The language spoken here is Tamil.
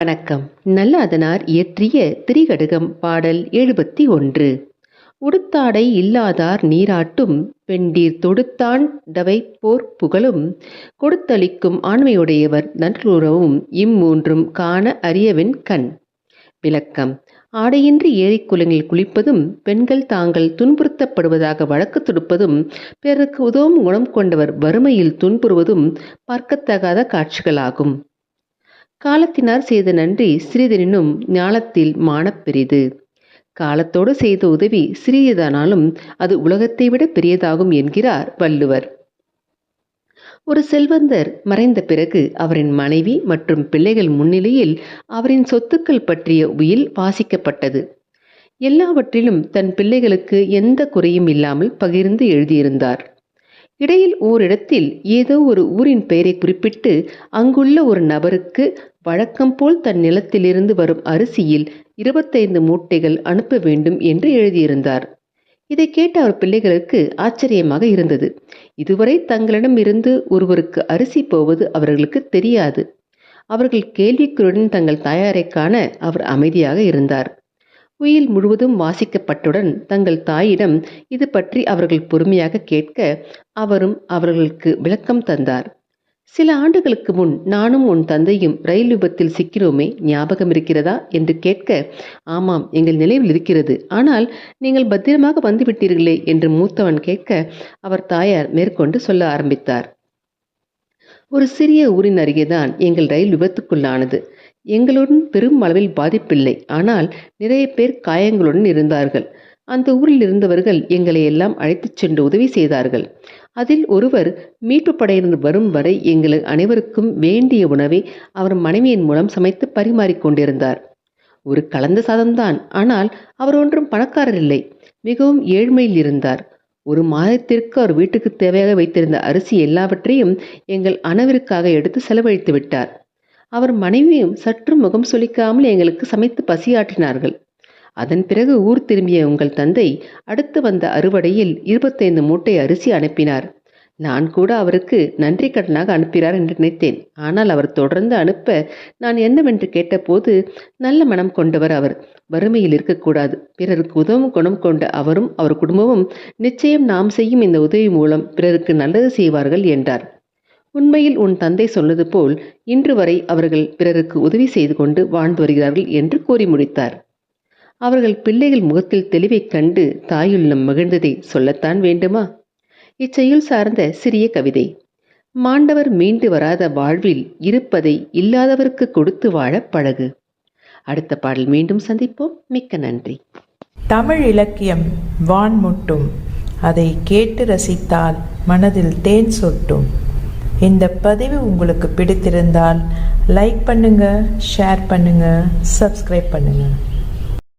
வணக்கம். நல்லாதனார் இயற்றிய திரிகடுகம் பாடல் எழுபத்தி ஒன்று. உடுத்தாடை இல்லாதார் நீராட்டும் பெண்டீர் தொடுத்தான் போர் புகழும் கொடுத்தளிக்கும் ஆண்மையுடையவர் நன்றுறவும் இம்மூன்றும் காண அறியவின் கண். விளக்கம். ஆடையின்றி ஏரிக்குளங்களில் குளிப்பதும் பெண்கள் தாங்கள் துன்புறுத்தப்படுவதாக வழக்கு தொடுப்பதும் பிறருக்கு உதவும் குணம் கொண்டவர் வறுமையில் துன்புறுவதும் பார்க்கத்தகாத காட்சிகளாகும். காலத்தினார் செய்த நன்றி சிறிதெனினும் ஞாலத்தில் மானப்பெரிது காலத்தோடு செய்த உதவி சிறியதானாலும் அது உலகத்தை விட பெரியதாகும் என்கிறார் வள்ளுவர். ஒரு செல்வந்தர் மறைந்த பிறகு அவரின் மனைவி மற்றும் பிள்ளைகள் முன்னிலையில் அவரின் சொத்துக்கள் பற்றிய உயில் வாசிக்கப்பட்டது. எல்லாவற்றிலும் தன் பிள்ளைகளுக்கு எந்த குறையும் இல்லாமல் பகிர்ந்து எழுதியிருந்தார். இடையில் ஓரிடத்தில் ஏதோ ஒரு ஊரின் பெயரை குறிப்பிட்டு அங்குள்ள ஒரு நபருக்கு வழக்கம் போல் தன் நிலத்திலிருந்து வரும் அரிசியில் இருபத்தைந்து மூட்டைகள் அனுப்ப வேண்டும் என்று எழுதியிருந்தார். இதை கேட்ட அவர் பிள்ளைகளுக்கு ஆச்சரியமாக இருந்தது. இதுவரை தங்களிடம் இருந்து ஒருவருக்கு அரிசி போவது அவர்களுக்கு தெரியாது. அவர்கள் கேள்விக்குருடன் தங்கள் தாயாரை காண அவர் அமைதியாக இருந்தார். உயில் முழுவதும் வாசிக்கப்பட்டுடன் தங்கள் தாயிடம் இது பற்றி அவர்கள் பொறுமையாக கேட்க அவரும் அவர்களுக்கு விளக்கம் தந்தார். சில ஆண்டுகளுக்கு முன் நானும் உன் தந்தையும் ரயில் விபத்தில் சிக்கினோமே ஞாபகம் இருக்கிறதா என்று கேட்க ஆமாம் எங்கள் நினைவில் இருக்கிறது. ஆனால் நீங்கள் பத்திரமாக வந்துவிட்டீர்களே? என்று மூத்தவன் கேட்க அவர் தாயார் மேற்கொண்டு சொல்ல ஆரம்பித்தார். ஒரு சிறிய ஊரின் அருகேதான் எங்கள் ரயில் விபத்துக்குள்ளானது. எங்களுடன் பெரும் அளவில் பாதிப்பில்லை. ஆனால் நிறைய பேர் காயங்களுடன் இருந்தார்கள். அந்த ஊரில் இருந்தவர்கள் எங்களை எல்லாம் அழைத்துச் சென்று உதவி செய்தார்கள். அதில் ஒருவர் மீட்பு படையினர் வரும் வரை எங்கள் அனைவருக்கும் வேண்டிய உணவை அவர் மனைவியின் மூலம் சமைத்து பரிமாறிக் கொண்டிருந்தார். ஒரு கலந்த சாதம்தான் ஆனால் அவர் ஒன்றும் பணக்காரர் இல்லை மிகவும் ஏழ்மையில் இருந்தார். ஒரு மாதத்திற்கு அவர் வீட்டுக்கு தேவையாக வைத்திருந்த அரிசி எல்லாவற்றையும் எங்கள் அணவிற்காக எடுத்து செலவழித்து விட்டார். அவர் மனைவியும் சற்று முகம் சொலிக்காமல் எங்களுக்கு சமைத்து பசியாற்றினார்கள். அதன் பிறகு ஊர் திரும்பிய உங்கள் தந்தை அடுத்து வந்த அறுவடையில் இருபத்தைந்து மூட்டை அரிசி அனுப்பினார். நான் கூட அவருக்கு நன்றி கடனாக அனுப்பினார் என்று நினைத்தேன். ஆனால் அவர் தொடர்ந்து அனுப்ப நான் என்னவென்று கேட்டபோது நல்ல மனம் கொண்டவர் அவர். வறுமையில் இருக்கக்கூடாது. பிறருக்கு உதவும் குணம் கொண்ட அவரும் அவர் குடும்பமும் நிச்சயம் நாம் செய்யும் இந்த உதவி மூலம் பிறருக்கு நல்லது செய்வார்கள் என்றார். உண்மையில் உன் தந்தை சொன்னது போல் இன்று வரை அவர்கள் பிறருக்கு உதவி செய்து கொண்டு வாழ்ந்து வருகிறார்கள் என்று கூறி முடித்தார். அவர்கள் பிள்ளைகள் முகத்தில் தெளிவைக் கண்டு தாயுள்ளம் மகிழ்ந்ததை சொல்லத்தான் வேண்டுமா? இச்செயல் சார்ந்த சிறிய கவிதை. மாண்டவர் மீண்டு வராத வாழ்வில் இருப்பதை இல்லாதவருக்கு கொடுத்து வாழ பழகு. அடுத்த பாடல் மீண்டும் சந்திப்போம். மிக்க நன்றி. தமிழ் இலக்கியம் வான்முட்டும். அதை கேட்டு ரசித்தால் மனதில் தேன் சொட்டும். இந்த பதிவு உங்களுக்கு பிடித்திருந்தால் லைக் பண்ணுங்க ஷேர் பண்ணுங்க சப்ஸ்கிரைப் பண்ணுங்கள்